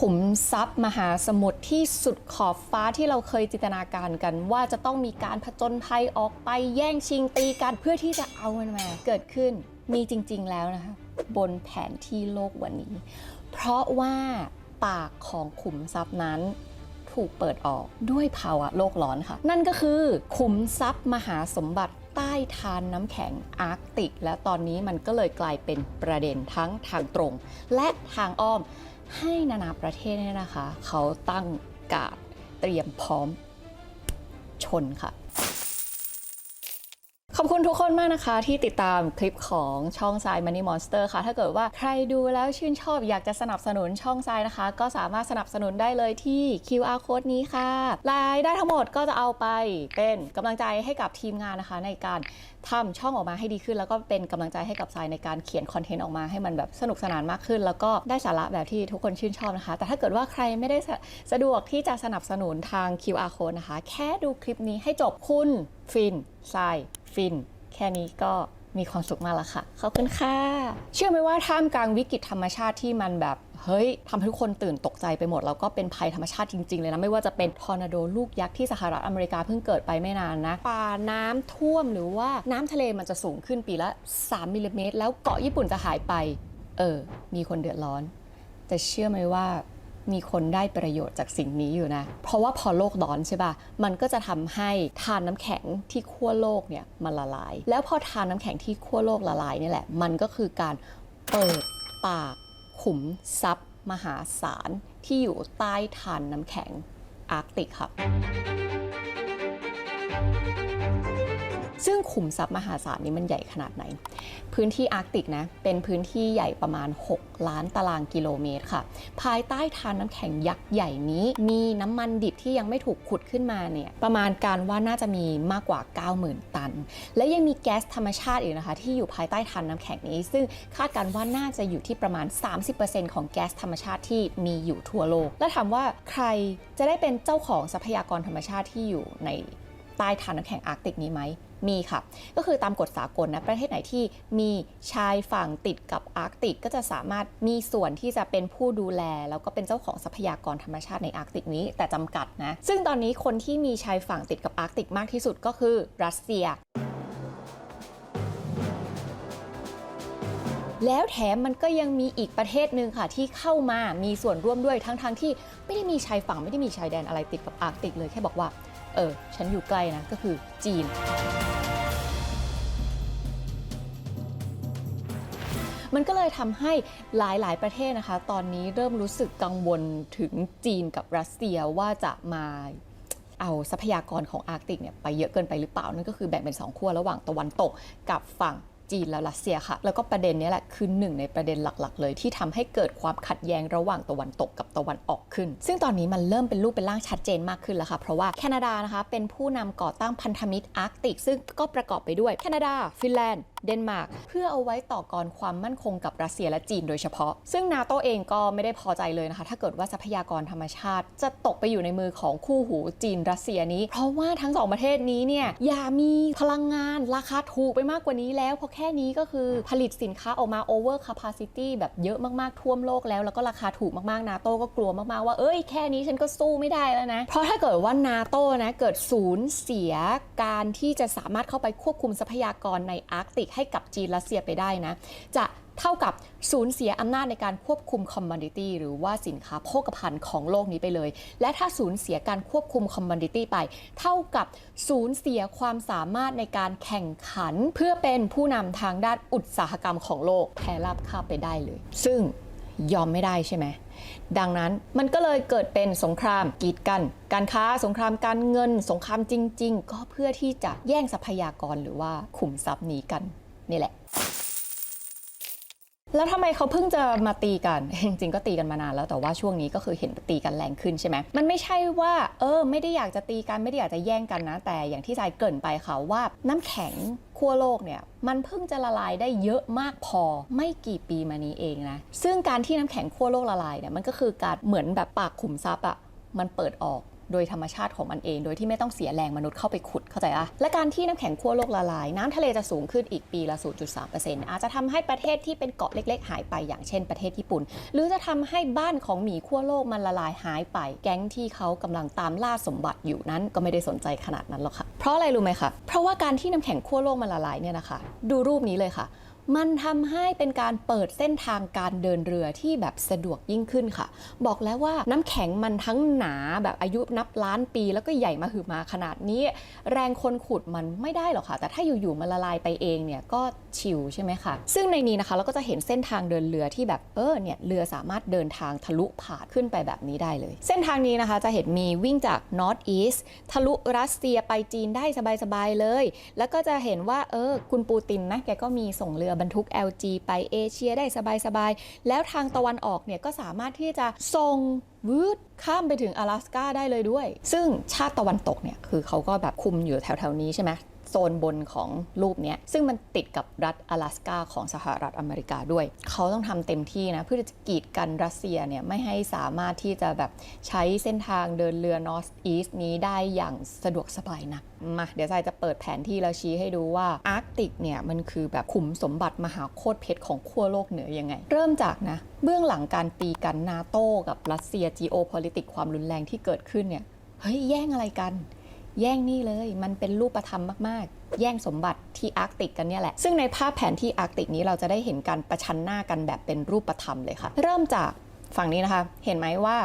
ขุมทรัพย์มหาสมุทรที่สุดขอบฟ้าที่เราเคยจินตนาการกัน ว่าจะต้องมีการผจญภัยออกไปแย่งชิงตีกันเพื่อที่จะเอามันมาเกิดขึ้นมีจริง ๆ แล้วนะคะบนแผนที่โลกวันนี้ เพราะว่าปากของขุมทรัพย์นั้นถูกเปิดออกด้วยภาวะโลกร้อนค่ะ นั่นก็คือขุมทรัพย์มหาสมบัติใต้ทานน้ำแข็งอาร์กติก และตอนนี้มันก็เลยกลายเป็นประเด็นทั้งทางตรง และทางอ้อม ให้นานาประเทศเนี่ยนะคะ เขาตั้งการดเตรียมพร้อมชนค่ะ ขอบคุณทุกคนมากนะคะที่ติดตามคลิปของช่องทราย Money Monster ค่ะ ถ้าเกิดว่าใครดูแล้วชื่นชอบอยากจะสนับสนุนช่องทรายนะคะ ก็สามารถสนับสนุนได้เลยที่ QR code นี้ค่ะรายได้ทั้งหมดก็จะเอาไปเป็นกำลังใจให้กับทีมงานนะคะ ในการทำช่องออกมาให้ดีขึ้น แล้วก็เป็นกำลังใจให้กับทรายในการเขียนคอนเทนต์ออกมาให้มันแบบสนุกสนานมากขึ้น แล้วก็ได้สาระแบบที่ทุกคนชื่นชอบนะคะ แต่ถ้าเกิดว่าใครไม่ได้สะสะดวกที่จะสนับสนุนทาง QR code นะคะ แค่ดูคลิปนี้ให้จบคุณ ฟินทรายฟิน แค่นี้ก็มีความสุขมากล้วค่ะ ขอบคุณค่ะ เชื่อไหมว่าท่ามกลางวิกฤตธรรมชาติที่มันแบบ เฮ้ยทำให้ทุกคนตื่นตกใจไปหมด แล้วก็เป็นภัยธรรมชาติจริง ๆ เลยนะ ไม่ว่าจะเป็นทอร์นาโดลูกยักษ์ที่สหรัฐอเมริกาเพิ่งเกิดไปไม่นานนะป่าน้ำท่วมหรือว่าน้ำทะเลมันจะสูงขึ้นปีละ 3มิลลิเมตรแล้วเกาะญี่ปุ่นจะหายไป เออ มีคนเดือดร้อน แต่เชื่อไหมว่า มีคนได้ประโยชน์จากสิ่งนี้อยู่นะ เพราะว่าพอโลกร้อนใช่ป่ะ มันก็จะทำให้ทานน้ำแข็งที่ขั้วโลกเนี่ยมันละลาย แล้วพอทานน้ำแข็งที่ขั้วโลกละลายนี่แหละ มันก็คือการเปิดปากขุมทรัพย์ มหาศาลที่อยู่ใต้ทานน้ำแข็งอาร์กติกค่ะ ซึ่งขุมทรัพย์มหาศาลนี้มันใหญ่ขนาดไหน พื้นที่อาร์กติกนะเป็นพื้นที่ใหญ่ประมาณ 6 ล้านตารางกิโลเมตรค่ะ ภายใต้ทานน้ำแข็งยักษ์ใหญ่นี้ มีน้ำมันดิบที่ยังไม่ถูกขุดขึ้นมาเนี่ยประมาณการว่าน่าจะมีมากกว่า 90,000 ตัน และยังมีแก๊สธรรมชาติอีกนะคะ ที่อยู่ภายใต้ทานน้ำแข็งนี้ ซึ่งคาดการณ์ว่าน่าจะอยู่ที่ประมาณ 30%ของแก๊สธรรมชาติที่มีอยู่ทั่วโลก และถามว่าใครจะได้เป็นเจ้าของทรัพยากรธรรมชาติที่อยู่ในใต้ทานน้ำแข็งอาร์กติกนี้ไหม มีค่ะ ก็คือตามกฎสากลนะประเทศไหนที่มีชายฝั่งติดกับอาร์กติก ก็จะสามารถมีส่วนที่จะเป็นผู้ดูแล แล้วก็เป็นเจ้าของทรัพยากรธรรมชาติในอาร์กติกนี้แต่จำกัดนะซึ่งตอนนี้คนที่มีชายฝั่งติดกับอาร์กติกมากที่สุดก็คือรัสเซียแล้วแถมมันก็ยังมีอีกประเทศหนึ่งค่ะ ที่เข้ามามีส่วนร่วมด้วยทั้งๆทที่ไม่ได้มีชายฝั่งไม่ได้มีชายแดนอะไรติดกับอาร์กติกเลยแค่บอกว่า เออ ฉันอยู่ใกล้นะ ก็คือจีน มันก็เลยทำให้หลายๆ ประเทศนะคะ ตอนนี้เริ่มรู้สึกกังวลถึงจีนกับรัสเซียว่าจะมาเอาทรัพยากรของอาร์กติกเนี่ยไปเยอะเกินไปหรือเปล่า นั่นก็คือแบ่งเป็นสองขั้วระหว่างตะวันตกกับฝั่ง จีนและรัสเซียค่ะ แล้วก็ประเด็นนี้แหละคือหนึ่งในประเด็นหลักๆ เลยที่ทำให้เกิดความขัดแย้งระหว่างตะวันตกกับตะวันออกขึ้น ซึ่งตอนนี้มันเริ่มเป็นรูปเป็นร่างชัดเจนมากขึ้นแล้วค่ะ เพราะว่าแคนาดานะคะเป็นผู้นำก่อตั้งพันธมิตรอาร์กติก ซึ่งก็ประกอบไปด้วยแคนาดา ฟินแลนด์ เดนมาร์กเพื่อเอาไว้ต่อกรความมั่นคงกับรัสเซียและจีนโดยเฉพาะ ซึ่งนาโตเองก็ไม่ได้พอใจเลยนะคะ ถ้าเกิดว่าทรัพยากรธรรมชาติ จะตกไปอยู่ในมือของคู่หูจีนรัสเซียนี้ เพราะว่าทั้งสองประเทศนี้เนี่ยอย่ามีพลังงานราคาถูกไปมากกว่านี้แล้วเพราะแค่นี้ก็คือผลิตสินค้าออกมา over capacity แบบเยอะมากๆท่วมโลกแล้ว แล้วก็ราคาถูกมากๆนาโตก็กลัวมากๆว่าเอ้ยแค่นี้ฉันก็สู้ไม่ได้แล้วนะเพราะถ้าเกิดว่านาโตนะเกิดศูนย์เสียการที่จะสามารถเข้าไปควบคุมทรัพยากรในอาร์กติกให้กับจีนรัสเซียไปได้นะ จะเท่ากับสูญเสียอำนาจในการควบคุมคอมมอนดิตี้หรือว่าสินค้าโภคภัณฑ์ของโลกนี้ไปเลย และถ้าสูญเสียการควบคุมคอมมอนดิตี้ไป เท่ากับสูญเสียความสามารถในการแข่งขัน เพื่อเป็นผู้นำทางด้านอุตสาหกรรมของโลกแพ้ราบคาบไปได้เลย ซึ่ง ยอมไม่ได้ใช่ไหม ดังนั้นมันก็เลยเกิดเป็นสงครามกีดกัน การค้าสงครามการเงิน สงครามจริง ๆ ก็เพื่อที่จะแย่งทรัพยากรหรือว่าขุมทรัพย์นี้กันนี่แหละ แล้วทำไมเขาเพิ่งจะมาตีกัน จริงๆ ก็ตีกันมานานแล้วแต่ว่าช่วงนี้ก็คือเห็นตีกันแรงขึ้นใช่ไหมมันไม่ใช่ว่าเออไม่ได้อยากจะตีกันไม่ได้อยากจะแย่งกันนะ แต่อย่างที่ใจเกริ่นไปค่ะว่าน้ำแข็งขั้วโลกเนี่ยมันเพิ่งจะละลายได้เยอะมากพอไม่กี่ปีมานี้เองนะซึ่งการที่น้ำแข็งขั้วโลกละลายเนี่ยมันก็คือการเหมือนแบบปากขุมทรัพย์อะมันเปิดออก โดยธรรมชาติของมันเอง โดยที่ไม่ต้องเสียแรงมนุษย์เข้าไปขุดเข้าใจอะและการที่น้ำแข็งขั้วโลกละลาย น้ำทะเลจะสูงขึ้นอีกปีละ 0.3%อาจจะทำให้ประเทศที่เป็นเกาะเล็ก ๆ หายไปอย่างเช่นประเทศญี่ปุ่น หรือจะทำให้บ้านของหมีขั้วโลกมันละลายหายไป แก๊งที่เขากำลังตามล่าสมบัติอยู่นั้นก็ไม่ได้สนใจขนาดนั้นหรอกค่ะเพราะอะไรรู้ไหมคะเพราะว่าการที่น้ำแข็งขั้วโลกมันละลายเนี่ยนะคะ ดูรูปนี้เลยค่ะ มันทำให้เป็นการเปิดเส้นทางการเดินเรือที่แบบสะดวกยิ่งขึ้นค่ะ บอกแล้วว่าน้ำแข็งมันทั้งหนาแบบอายุนับล้านปี แล้วก็ใหญ่มาหือมาขนาดนี้ แรงคนขุดมันไม่ได้หรอกค่ะ แต่ถ้าอยู่ๆมันละลายไปเองเนี่ยก็ชิลใช่ไหมคะซึ่งในนี้นะคะเราก็จะเห็นเส้นทางเดินเรือที่แบบเออเนี่ยเรือสามารถเดินทางทะลุผ่านขึ้นไปแบบนี้ได้เลย เส้นทางนี้นะคะจะเห็นมีวิ่งจาก North East ทะลุรัสเซียไปจีนได้สบายๆเลย แล้วก็จะเห็นว่าเออคุณปูตินนะแกก็มีส่งเรือบรรทุก LG ไปเอเชียได้สบายๆ แล้วทางตะวันออกเนี่ยก็สามารถที่จะส่งวืดข้ามไปถึง阿拉斯ก้าได้เลยด้วย ซึ่งชาติตะวันตกเนี่ยคือเขาก็แบบคุมอยู่แถวๆนี้ใช่ไหม โซนบนของรูปเนี้ยซึ่งมันติดกับรัฐ阿拉斯กาของสหรัฐอเมริกาด้วย เขาต้องทำเต็มที่นะ เพื่อจะกีดกันรัสเซียเนี่ยไม่ให้สามารถที่จะแบบใช้เส้นทางเดินเรือ North East นี้ได้อย่างสะดวกสบายนะมาเดี๋ยวใจจะเปิดแผนที่แล้วชี้ให้ดูว่าอาร์กติกเนี่ยมันคือแบบขุมสมบัติมหาโคตรเพชรของขั้วโลกเหนือยังไง เริ่มจากนะ เบื้องหลังการตีกันนาโต้กับรัสเซีย geopolitics ความรุนแรงที่เกิดขึ้นเนี่ยเฮ้ยแย่งอะไรกัน แย่งนี่เลย มันเป็นรูปธรรมมากๆ แย่งสมบัติที่อาร์กติกกันเนี่ยแหละ ซึ่งในภาพแผนที่อาร์กติกนี้เราจะได้เห็นการประชันหน้ากันแบบเป็นรูปธรรมเลยค่ะ เริ่มจากฝั่งนี้นะคะ เห็นไหมว่า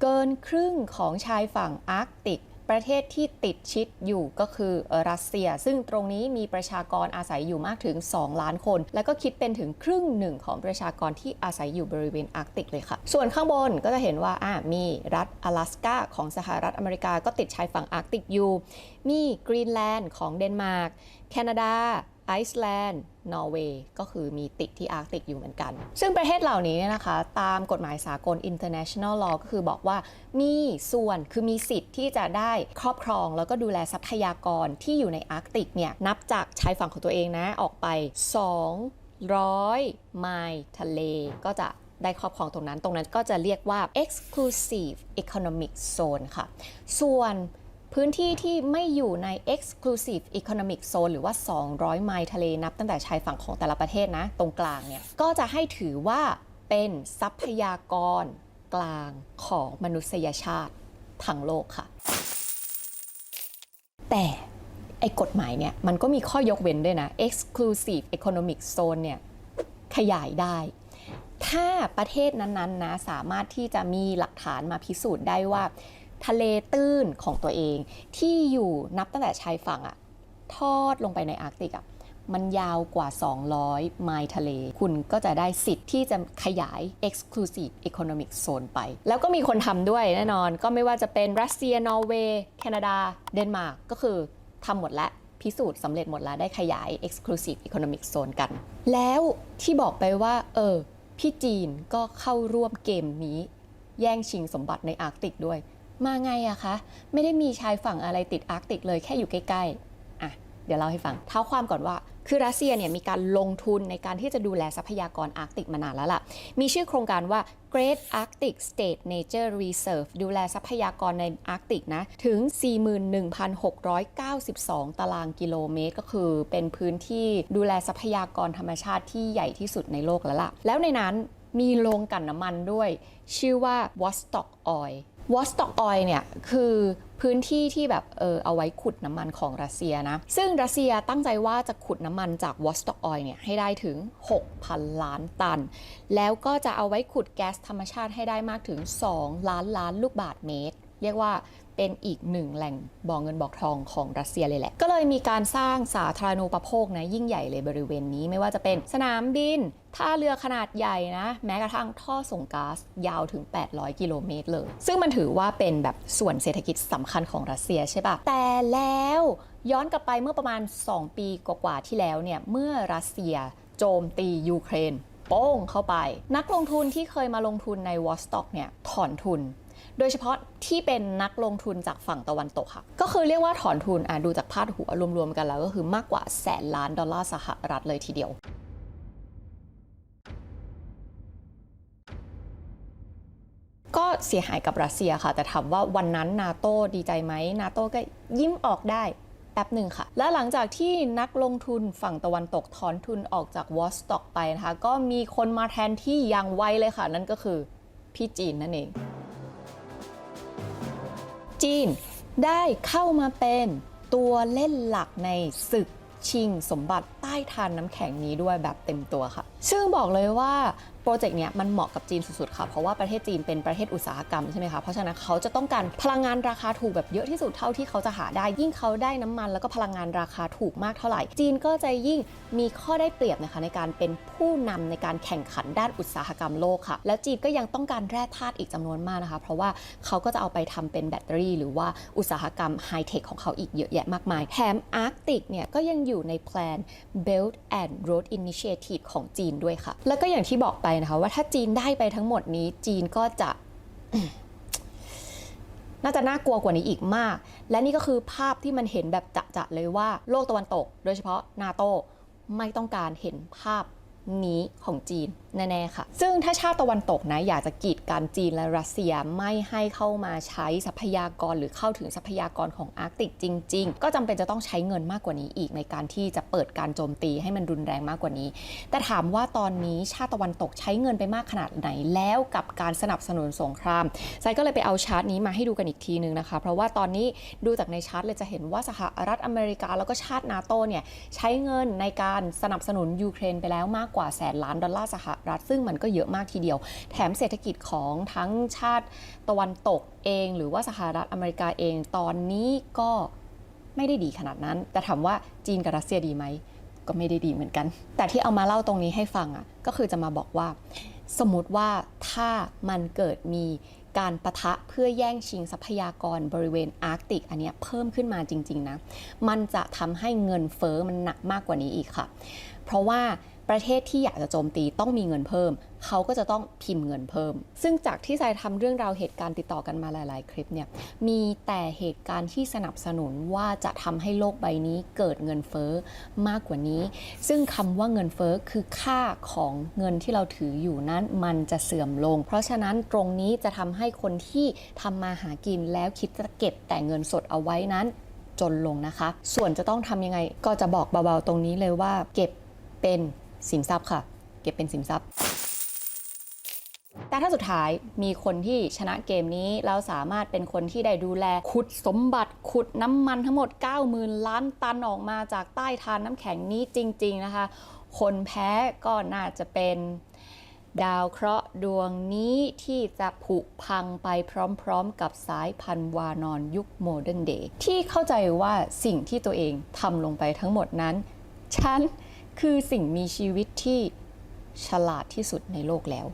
เกินครึ่งของชายฝั่งอาร์กติก ประเทศที่ติดชิดอยู่ก็คือรัสเซีย ซึ่งตรงนี้มีประชากรอาศัยอยู่มากถึง 2 ล้านคน และก็คิดเป็นถึงครึ่งหนึ่งของประชากรที่อาศัยอยู่บริเวณอาร์กติกเลยค่ะ ส่วนข้างบนก็จะเห็นว่าอ่ามีรัฐ阿拉斯กาของสหรัฐอเมริกาก็ติดชายฝั่งอาร์กติกอยู่ มีกรีนแลนด์ของเดนมาร์ก แคนาดา ไอซ์แลนด์ นอร์เวย์ ก็คือมีติดที่อาร์กติกอยู่เหมือนกัน ซึ่งประเทศเหล่านี้เนี่ยนะคะ ตามกฎหมายสากล international law ก็คือบอกว่ามีส่วนคือมีสิทธิ์ที่จะได้ครอบครอง แล้วก็ดูแลทรัพยากรที่อยู่ในอาร์กติกเนี่ยนับจากชายฝั่งของตัวเองนะออกไป 200 ไมล์ทะเลก็จะได้ครอบครองตรงนั้น ตรงนั้นก็จะเรียกว่า exclusive economic zone ค่ะ ส่วน พื้นที่ที่ไม่อยู่ใน exclusive economic zone หรือว่า 200 ไมล์ทะเลนับตั้งแต่ชายฝั่งของแต่ละประเทศนะ ตรงกลางเนี่ย ก็จะให้ถือว่าเป็นทรัพยากรกลางของมนุษยชาติทั้งโลกค่ะ แต่ไอ้กฎหมายเนี่ย มันก็มีข้อยกเว้นด้วยนะ exclusive economic zone เนี่ย ขยายได้ ถ้าประเทศนั้นๆนะ สามารถที่จะมีหลักฐานมาพิสูจน์ได้ว่า ทะเลตื้นของตัวเอง ที่อยู่นับตั้งแต่ชายฝั่งอะทอดลงไปในอาร์กติกอะมันยาวกว่า 200 ไมล์ทะเล คุณก็จะได้สิทธิ์ที่จะขยาย Exclusive Economic Zone ไป แล้วก็มีคนทำด้วยแน่นอน ก็ไม่ว่าจะเป็นรัสเซีย นอร์เวย์ แคนาดา เดนมาร์ก ก็คือทำหมดแล้วพิสูจน์สำเร็จหมดแล้ว ได้ขยาย Exclusive Economic Zone กัน แล้วที่บอกไปว่า เออ พี่จีนก็เข้าร่วมเกมนี้ แย่งชิงสมบัติในอาร์กติกด้วย มาไงอะคะ ไม่ได้มีชายฝั่งอะไรติดอาร์กติกเลยแค่อยู่ใกล้ๆอะเดี๋ยวเล่าให้ฟังเท้าความก่อนว่าคือรัสเซียเนี่ยมีการลงทุนในการที่จะดูแลทรัพยากรอาร์กติกมานานแล้วล่ะ มีชื่อโครงการว่า Great Arctic State Nature Reserve ดูแลทรัพยากรในอาร์กติกนะ ถึง 41,692 ตารางกิโลเมตร ก็คือเป็นพื้นที่ดูแลทรัพยากรธรรมชาติที่ใหญ่ที่สุดในโลกแล้วล่ะ แล้วในนั้นมีโรงกลั่นน้ำมันด้วย ชื่อว่า Vostok Oil วอสต็อกออยเนี่ยคือพื้นที่ที่แบบเออเอาไว้ขุดน้ำมันของรัสเซียนะ ซึ่งรัสเซียตั้งใจว่าจะขุดน้ำมันจากวอสต็อกออยเนี่ยให้ได้ถึง 6,000 ล้านตัน แล้วก็จะเอาไว้ขุดแก๊สธรรมชาติให้ได้มากถึง 2 ล้านล้านลูกบาทเมตร เรียกว่าเป็นอีกหนึ่งแหล่งบ่อเงินบ่อทองของรัสเซียเลยแหละ ก็เลยมีการสร้างสาธารณูปโภคนะยิ่งใหญ่เลยบริเวณนี้ไม่ว่าจะเป็นสนามบิน ท่าเรือขนาดใหญ่นะ แม้กระทั่งท่อส่งก๊าซยาวถึง 800 กิโลเมตรเลย ซึ่งมันถือว่าเป็นแบบส่วนเศรษฐกิจสำคัญของรัสเซียใช่ปะแต่แล้วย้อนกลับไปเมื่อประมาณ 2 ปีกว่าๆที่แล้วเนี่ยเมื่อรัสเซียโจมตียูเครนโป้งเข้าไป นักลงทุนที่เคยมาลงทุนในวอสต็อกเนี่ยถอนทุน โดยเฉพาะที่เป็นนักลงทุนจากฝั่งตะวันตกค่ะ ก็คือเรียกว่าถอนทุนอะดูจากพาดหัวรวมๆกันแล้วก็คือมากกว่าแสนล้านดอลลาร์สหรัฐเลยทีเดียว ก็เสียหายกับรัสเซียค่ะ แต่ถามว่าวันนั้นนาโต้ดีใจไหมนาโต้ก็ยิ้มออกได้แป๊บหนึ่งค่ะ และหลังจากที่นักลงทุนฝั่งตะวันตกถอนทุนออกจากวอสต็อกไปนะคะ ก็มีคนมาแทนที่อย่างไวเลยค่ะ นั่นก็คือพี่จีนนั่นเอง จีนได้เข้ามาเป็นตัวเล่นหลักในศึกชิงสมบัติใต้ทานน้ำแข็งนี้ด้วยแบบเต็มตัวค่ะ ซึ่งบอกเลยว่าโปรเจกต์เนี้ยมันเหมาะกับจีนสุดๆค่ะ เพราะว่าประเทศจีนเป็นประเทศอุตสาหกรรมใช่ไหมคะ เพราะฉะนั้นเขาจะต้องการพลังงานราคาถูกแบบเยอะที่สุดเท่าที่เขาจะหาได้ ยิ่งเขาได้น้ำมันแล้วก็พลังงานราคาถูกมากเท่าไหร่ จีนก็จะยิ่งมีข้อได้เปรียบนะคะในการเป็นผู้นำในการแข่งขันด้านอุตสาหกรรมโลกค่ะ แล้วจีนก็ยังต้องการแร่ธาตุอีกจำนวนมากนะคะ เพราะว่าเขาก็จะเอาไปทำเป็นแบตเตอรี่ หรือว่าอุตสาหกรรมไฮเทคของเขาอีกเยอะแยะมากมาย แถมอาร์กติกเนี่ยก็ยังอยู่ในแพลน Belt and Road Initiative ของจีนด้วยค่ะ แล้วก็อย่างที่บอกไปนะคะว่าถ้าจีนได้ไปทั้งหมดนี้จีนก็จะน่าจะน่ากลัวกว่านี้อีกมาก และนี่ก็คือภาพที่มันเห็นแบบจะๆเลยว่าโลกตะวันตก โดยเฉพาะนาโตไม่ต้องการเห็นภาพนี้ของจีนแน่ๆค่ะ ซึ่งถ้าชาติตะวันตกนะอยากจะกีดกันจีนและรัสเซียไม่ให้เข้ามาใช้ทรัพยากรหรือเข้าถึงทรัพยากรของอาร์กติกจริง ๆ ก็จำเป็นจะต้องใช้เงินมากกว่านี้อีกในการที่จะเปิดการโจมตีให้มันรุนแรงมากกว่านี้ แต่ถามว่าตอนนี้ชาติตะวันตกใช้เงินไปมากขนาดไหนแล้วกับการสนับสนุนสงครามไซก็เลยไปเอาชาร์ตนี้มาให้ดูกันอีกทีนึงนะคะ เพราะว่าตอนนี้ดูจากในชาร์ตเลยจะเห็นว่าสหรัฐอเมริกาแล้วก็ชาตินาโตเนี่ยใช้เงินในการสนับสนุนยูเครนไปแล้วมากกว่าแสนล้านดอลลาร์สหรัฐ ซึ่งมันก็เยอะมากทีเดียว แถมเศรษฐกิจของทั้งชาติตะวันตกเอง หรือว่าสหรัฐอเมริกาเองตอนนี้ก็ไม่ได้ดีขนาดนั้น แต่ถามว่าจีนกับรัสเซียดีไหมก็ไม่ได้ดีเหมือนกัน แต่ที่เอามาเล่าตรงนี้ให้ฟังอะก็คือจะมาบอกว่า สมมติว่าถ้ามันเกิดมีการประทะเพื่อแย่งชิงทรัพยากรบริเวณอาร์กติกอันเนี้ยเพิ่มขึ้นมาจริง ๆ นะ มันจะทำให้เงินเฟอ้อมันหนักมากกว่านี้อีกค่ะ เพราะว่าประเทศที่อยากจะโจมตีต้องมีเงินเพิ่ม เขาก็จะต้องพิมพ์เงินเพิ่ม ซึ่งจากที่ทรายทำเรื่องราวเหตุการณ์ติดต่อกันมาหลาย ๆ คลิปเนี่ยมีแต่เหตุการณ์ที่สนับสนุนว่าจะทำให้โลกใบนี้เกิดเงินเฟ้อมากกว่านี้ ซึ่งคำว่าเงินเฟ้อคือค่าของเงินที่เราถืออยู่นั้นมันจะเสื่อมลง เพราะฉะนั้นตรงนี้จะทำให้คนที่ทำมาหากินแล้วคิดจะเก็บแต่เงินสดเอาไว้นั้นจนลงนะคะ ส่วนจะต้องทำยังไงก็จะบอกเบาๆตรงนี้เลยว่าเก็บ เป็นสินทรัพย์ค่ะ เก็บเป็นสินทรัพย์ แต่ถ้าสุดท้ายมีคนที่ชนะเกมนี้แล้วสามารถเป็นคนที่ได้ดูแล ขุดสมบัติขุดน้ำมันทั้งหมด 90,000 ล้านตันออกมาจากใต้ทานน้ำแข็งนี้จริง ๆ นะคะ คนแพ้ก็น่าจะเป็นดาวเคราะห์ดวงนี้ที่จะผุพังไปพร้อมๆ กับสายพันธุ์วานอนยุคโมเดิร์นเดย์ที่เข้าใจว่าสิ่งที่ตัวเองทำลงไปทั้งหมดนั้น ฉัน คือสิ่งมีชีวิตที่ฉลาดที่สุดในโลกแล้ว